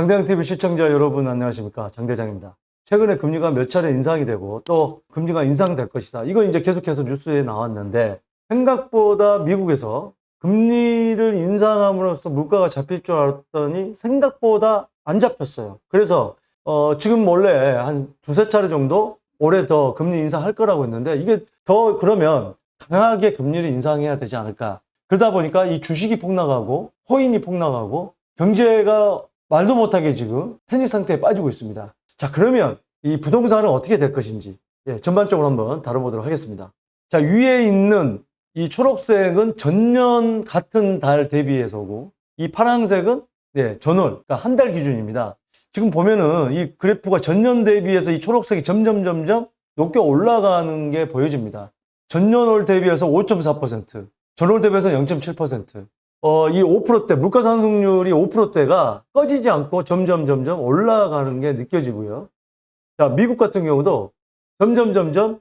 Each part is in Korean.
장대장TV 시청자 여러분 안녕하십니까 장대장입니다. 최근에 금리가 몇 차례 인상이 되고 또 금리가 인상될 것이다. 이거 이제 계속해서 뉴스에 나왔는데 생각보다 미국에서 금리를 인상함으로써 물가가 잡힐 줄 알았더니 생각보다 안 잡혔어요. 그래서 어, 지금 원래 한 두세 차례 정도 올해 더 금리 인상할 거라고 했는데 이게 더 그러면 강하게 금리를 인상해야 되지 않을까. 그러다 보니까 이 주식이 폭락하고 코인이 폭락하고 경제가 말도 못하게 지금 패닉 상태에 빠지고 있습니다. 자, 그러면 이 부동산은 어떻게 될 것인지 예, 전반적으로 한번 다뤄보도록 하겠습니다. 자, 위에 있는 이 초록색은 전년 같은 달 대비해서고 이 파란색은 네, 전월, 그러니까 한 달 기준입니다. 지금 보면은 이 그래프가 전년 대비해서 이 초록색이 점점 점점 높게 올라가는 게 보여집니다. 전년월 대비해서 5.4%, 전월 대비해서 0.7%. 어, 이 5%대, 물가 상승률이 5%대가 꺼지지 않고 점점 점점 올라가는 게 느껴지고요. 자, 미국 같은 경우도 점점 점점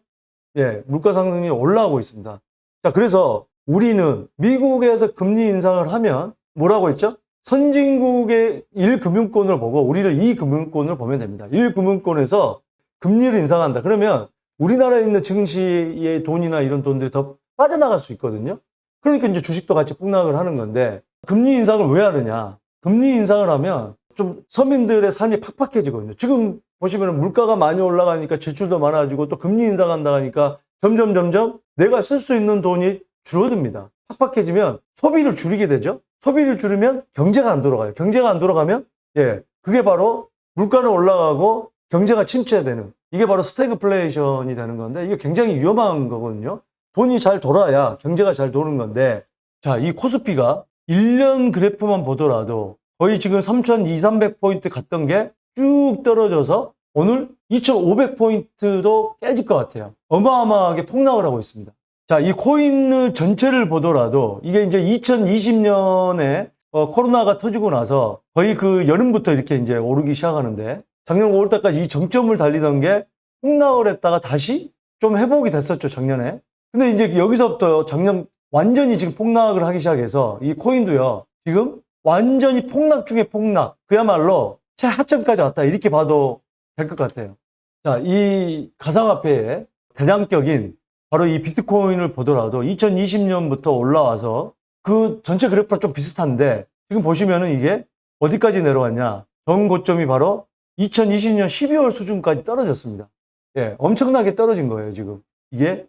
예, 물가 상승이 올라오고 있습니다. 자, 그래서 우리는 미국에서 금리 인상을 하면 뭐라고 했죠? 선진국의 1금융권을 보고 우리를 2금융권을 보면 됩니다. 1금융권에서 금리를 인상한다. 그러면 우리나라에 있는 증시의 돈이나 이런 돈들이 더 빠져나갈 수 있거든요. 그러니까 이제 주식도 같이 폭락을 하는 건데 금리 인상을 왜 하느냐? 금리 인상을 하면 좀 서민들의 삶이 팍팍해지거든요. 지금 보시면 물가가 많이 올라가니까 지출도 많아지고 또 금리 인상한다 하니까 점점 점점 내가 쓸 수 있는 돈이 줄어듭니다. 팍팍해지면 소비를 줄이게 되죠. 소비를 줄이면 경제가 안 돌아가요. 경제가 안 돌아가면 예, 그게 바로 물가는 올라가고 경제가 침체되는 이게 바로 스태그플레이션이 되는 건데 이게 굉장히 위험한 거거든요. 돈이 잘 돌아야 경제가 잘 도는 건데 자, 이 코스피가 1년 그래프만 보더라도 거의 지금 3,200, 300포인트 갔던 게 쭉 떨어져서 오늘 2,500포인트도 깨질 것 같아요. 어마어마하게 폭락을 하고 있습니다. 자, 이 코인 전체를 보더라도 이게 이제 2020년에 어, 코로나가 터지고 나서 거의 그 여름부터 이렇게 이제 오르기 시작하는데 작년 5월달까지 이 정점을 달리던 게 폭락을 했다가 다시 좀 회복이 됐었죠, 작년에. 근데 이제 여기서부터 작년 완전히 지금 폭락을 하기 시작해서 이 코인도요, 지금 완전히 폭락 중에 폭락. 그야말로 최하점까지 왔다. 이렇게 봐도 될 것 같아요. 자, 이 가상화폐의 대장격인 바로 이 비트코인을 보더라도 2020년부터 올라와서 그 전체 그래프랑 좀 비슷한데 지금 보시면은 이게 어디까지 내려왔냐. 전 고점이 바로 2020년 12월 수준까지 떨어졌습니다. 예, 엄청나게 떨어진 거예요, 지금. 이게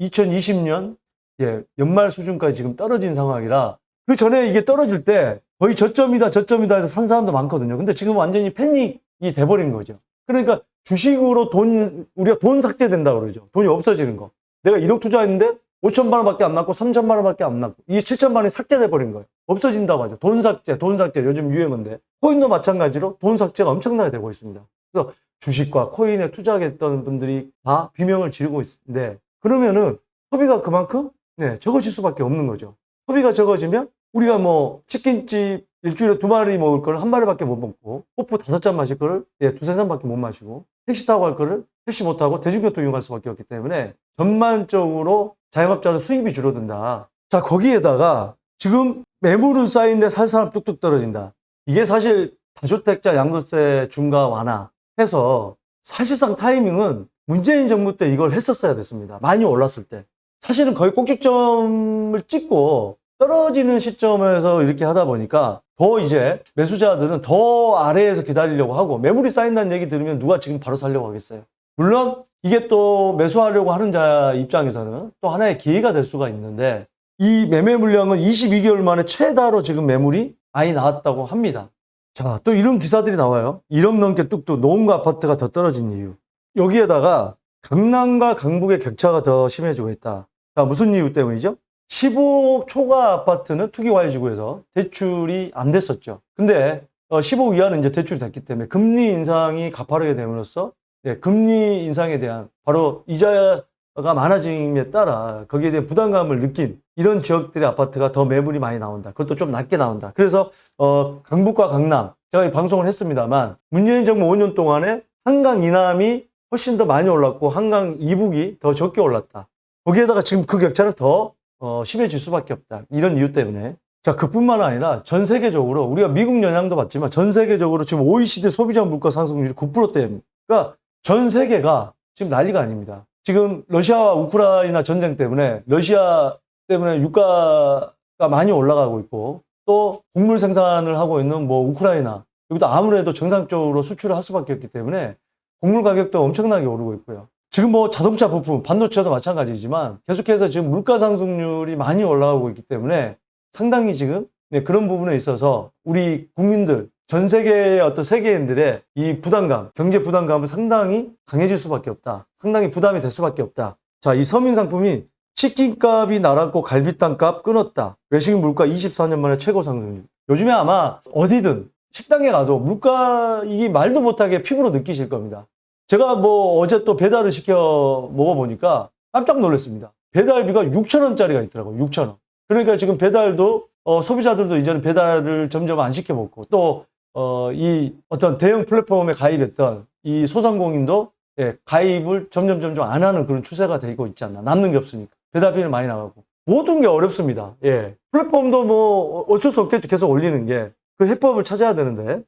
2020년 예, 연말 수준까지 지금 떨어진 상황이라 그 전에 이게 떨어질 때 거의 저점이다, 저점이다 해서 산 사람도 많거든요. 근데 지금 완전히 패닉이 돼버린 거죠. 그러니까 주식으로 돈, 우리가 돈 삭제된다 그러죠. 돈이 없어지는 거. 내가 1억 투자했는데 5천만 원밖에 안 났고 3천만 원밖에 안 났고 이게 7천만 원이 삭제돼 버린 거예요. 없어진다고 하죠. 돈 삭제, 돈 삭제 요즘 유행인데 코인도 마찬가지로 돈 삭제가 엄청나게 되고 있습니다. 그래서 주식과 코인에 투자했던 분들이 다 비명을 지르고 있는데 그러면은 소비가 그만큼 네, 적어질 수밖에 없는 거죠. 소비가 적어지면 우리가 뭐 치킨집 일주일에 두 마리 먹을 걸 한 마리밖에 못 먹고 호프 다섯 잔 마실 거를 예, 두세 잔밖에 못 마시고 택시 타고 갈 거를 택시 못 타고 대중교통 이용할 수밖에 없기 때문에 전반적으로 자영업자들 수입이 줄어든다. 자 거기에다가 지금 매물은 쌓이는데 살 사람 뚝뚝 떨어진다. 이게 사실 다주택자 양도세 중과 완화 해서 사실상 타이밍은 문재인 정부 때 이걸 했었어야 됐습니다. 많이 올랐을 때. 사실은 거의 꼭지점을 찍고 떨어지는 시점에서 이렇게 하다 보니까 더 이제 매수자들은 더 아래에서 기다리려고 하고 매물이 쌓인다는 얘기 들으면 누가 지금 바로 살려고 하겠어요. 물론 이게 또 매수하려고 하는 자 입장에서는 또 하나의 기회가 될 수가 있는데 이 매매 물량은 22개월 만에 최다로 지금 매물이 많이 나왔다고 합니다. 자, 또 이런 기사들이 나와요. 1억 넘게 뚝뚝 노원과 아파트가 더 떨어진 이유. 여기에다가 강남과 강북의 격차가 더 심해지고 있다. 자, 무슨 이유 때문이죠? 15억 초과 아파트는 투기과열지구에서 대출이 안 됐었죠. 근데 15억 이하는 이제 대출이 됐기 때문에 금리 인상이 가파르게 됨으로써 예, 금리 인상에 대한 바로 이자가 많아짐에 따라 거기에 대한 부담감을 느낀 이런 지역들의 아파트가 더 매물이 많이 나온다. 그것도 좀 낮게 나온다. 그래서 어, 강북과 강남 제가 이 방송을 했습니다만 문재인 정부 5년 동안에 한강 이남이 훨씬 더 많이 올랐고 한강 이북이 더 적게 올랐다. 거기에다가 지금 그 격차는 더 어, 심해질 수밖에 없다. 이런 이유 때문에. 자, 그뿐만 아니라 전 세계적으로 우리가 미국 영향도 받지만 전 세계적으로 지금 OECD 소비자 물가 상승률이 9%대입니다. 그러니까 전 세계가 지금 난리가 아닙니다. 지금 러시아와 우크라이나 전쟁 때문에 러시아 때문에 유가가 많이 올라가고 있고 또 곡물 생산을 하고 있는 뭐 우크라이나 여기도 아무래도 정상적으로 수출을 할 수밖에 없기 때문에 곡물 가격도 엄청나게 오르고 있고요. 지금 뭐 자동차 부품, 반도체도 마찬가지지만 계속해서 지금 물가 상승률이 많이 올라가고 있기 때문에 상당히 지금 네, 그런 부분에 있어서 우리 국민들 전 세계의 어떤 세계인들의 이 부담감, 경제 부담감은 상당히 강해질 수밖에 없다. 상당히 부담이 될 수밖에 없다. 자, 이 서민 상품이 치킨값이 날았고 갈비탕 값 끊었다. 외식 물가 24년 만에 최고 상승률. 요즘에 아마 어디든 식당에 가도 물가 이게 말도 못하게 피부로 느끼실 겁니다. 제가 뭐 어제 또 배달을 시켜 먹어보니까 깜짝 놀랐습니다. 배달비가 6,000원짜리가 있더라고요. 6,000원. 그러니까 지금 배달도 어, 소비자들도 이제는 배달을 점점 안 시켜 먹고 또 어, 이 어떤 대형 플랫폼에 가입했던 이 소상공인도 예, 가입을 점점 점점 안 하는 그런 추세가 되고 있지 않나. 남는 게 없으니까. 배달비는 많이 나가고. 모든 게 어렵습니다. 예. 플랫폼도 뭐 어쩔 수 없겠죠. 계속 올리는 게. 그 해법을 찾아야 되는데.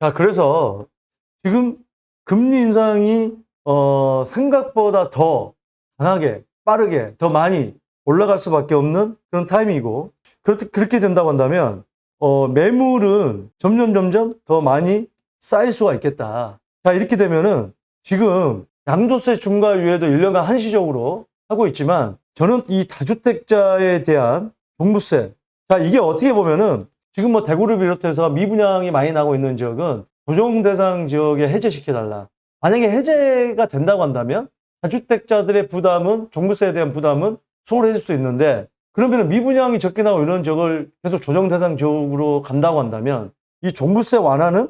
자, 그래서 지금 금리 인상이 어, 생각보다 더 강하게, 빠르게, 더 많이 올라갈 수밖에 없는 그런 타이밍이고 그렇게, 그렇게 된다고 한다면 어, 매물은 점점 점점 더 많이 쌓일 수가 있겠다. 자, 이렇게 되면은 지금 양도세 중과 유예도 1년간 한시적으로 하고 있지만 저는 이 다주택자에 대한 종부세 자, 이게 어떻게 보면은 지금 뭐 대구를 비롯해서 미분양이 많이 나고 있는 지역은 조정 대상 지역에 해제시켜달라. 만약에 해제가 된다고 한다면 다주택자들의 부담은 종부세에 대한 부담은 소홀해질 수 있는데 그러면 미분양이 적게 나고 이런 지역을 계속 조정 대상 지역으로 간다고 한다면 이 종부세 완화는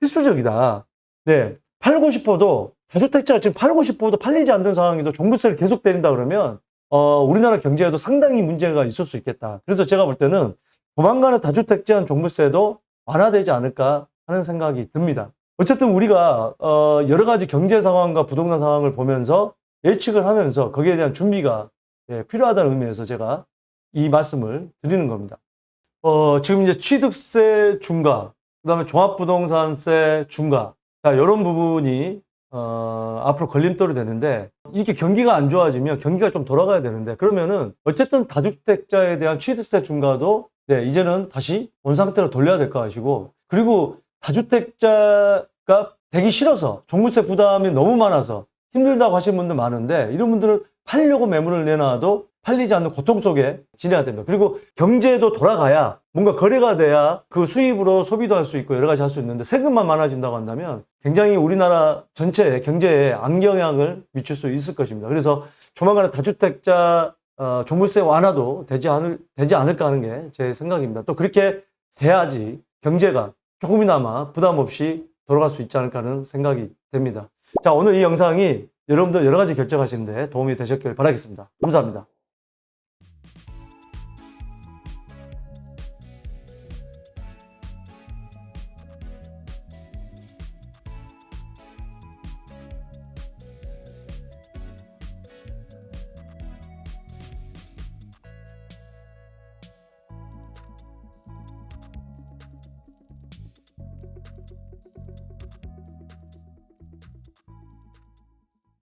필수적이다. 네. 팔고 싶어도 다주택자가 지금 팔고 싶어도 팔리지 않는 상황에서 종부세를 계속 때린다 그러면 어, 우리나라 경제에도 상당히 문제가 있을 수 있겠다. 그래서 제가 볼 때는 조만간에 다주택자 종부세도 완화되지 않을까 하는 생각이 듭니다. 어쨌든 우리가 어, 여러 가지 경제 상황과 부동산 상황을 보면서 예측을 하면서 거기에 대한 준비가 예, 필요하다는 의미에서 제가 이 말씀을 드리는 겁니다. 어, 지금 이제 취득세 중과, 그 다음에 종합부동산세 중과, 자, 이런 부분이, 어, 앞으로 걸림돌이 되는데, 이게 경기가 안 좋아지면 경기가 좀 돌아가야 되는데, 그러면은, 어쨌든 다주택자에 대한 취득세 중과도, 네, 이제는 다시 원 상태로 돌려야 될것 같시고, 그리고 다주택자가 되기 싫어서, 종부세 부담이 너무 많아서 힘들다고 하시는 분들 많은데, 이런 분들은 팔려고 매물을 내놔도 팔리지 않는 고통 속에 지내야 됩니다. 그리고 경제도 돌아가야 뭔가 거래가 돼야 그 수입으로 소비도 할 수 있고 여러 가지 할 수 있는데 세금만 많아진다고 한다면 굉장히 우리나라 전체의 경제에 악영향을 미칠 수 있을 것입니다. 그래서 조만간에 다주택자 어, 종부세 완화도 되지 않을 되지 않을까 하는 게 제 생각입니다. 또 그렇게 돼야지 경제가 조금이나마 부담 없이 돌아갈 수 있지 않을까 하는 생각이 됩니다. 자, 오늘 이 영상이 여러분들 여러 가지 결정하시는데 도움이 되셨길 바라겠습니다. 감사합니다.